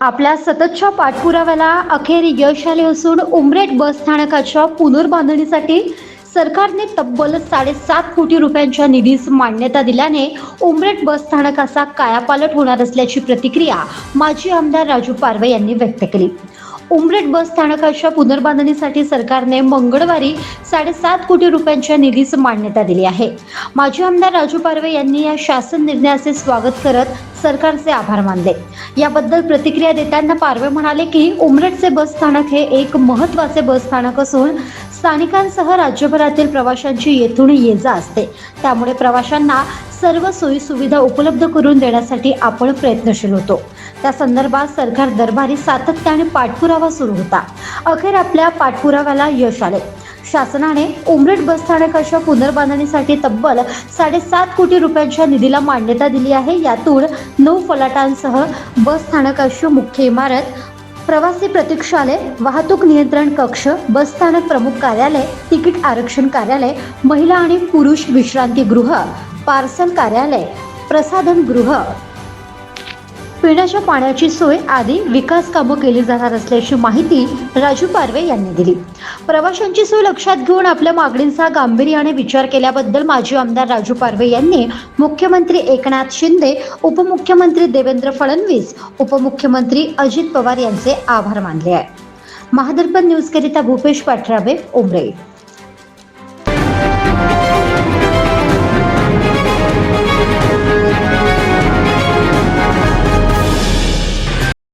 आपल्या सततच्या पाठपुराव्याला अखेर यश आले असून उमरेट बस स्थानकाच्या पुनर्बांधणीसाठी सरकारने तब्बल साडेसात कोटी रुपयांच्या निधीस मान्यता दिल्याने उमरेट बस स्थानकाचा कायापालट होणार असल्याची प्रतिक्रिया माजी आमदार राजू पारवे यांनी व्यक्त केली. उमरेड बस स्थानकाच्या पुनर्बांधणीसाठी सरकारने मंगळवारी साडेसात कोटी रुपयांच्या निधीस मान्यता दिली आहे. माजी आमदार राजू पारवे यांनी या शासन निर्णयाचे स्वागत करत सरकारचे आभार मानले. याबद्दल प्रतिक्रिया देताना पारवे म्हणाले की उमरेडचे बस स्थानक हे एक महत्त्वाचे बस स्थानक असून स्थानिकांसह राज्यभरातील प्रवाशांची येथून ये जा असते. त्यामुळे प्रवाशांना सर्व सोयीसुविधा उपलब्ध करून देण्यासाठी आपण प्रयत्नशील होतो. त्या संदर्भात सरकार दरबारी सातत्याने पाठपुरावा सुरू होता. अखेर आपल्या पाठपुराव्याला यश आले. शासनाने उमरेड बस स्थानकाच्या पुनर्बांधणीसाठी तब्बल साडेसात कोटी रुपयांच्या निधीला मान्यता दिली आहे. यातून नऊ फलाटांसह बस स्थानकाची मुख्य इमारत प्रवासी प्रतीक्षालय वाहतूक नियंत्रण कक्ष बसस्थानक प्रमुख कार्यालय तिकीट आरक्षण कार्यालय महिला आणि पुरुष विश्रांतीगृह पार्सल कार्यालय प्रसाधन गृह. पिण्याच्या पाण्याची सोय आदी विकास कामं केली जाणार असल्याची माहिती राजू पारवे यांनी दिली. प्रवाशांची सोय लक्षात घेऊन आपल्या मागणींचा गांभीर्याने विचार केल्याबद्दल माजी आमदार राजू पारवे यांनी मुख्यमंत्री एकनाथ शिंदे उपमुख्यमंत्री देवेंद्र फडणवीस उपमुख्यमंत्री अजित पवार यांचे आभार मानले आहे महादर्पण न्यूजकरिता भूपेश पाठराबे उमरे.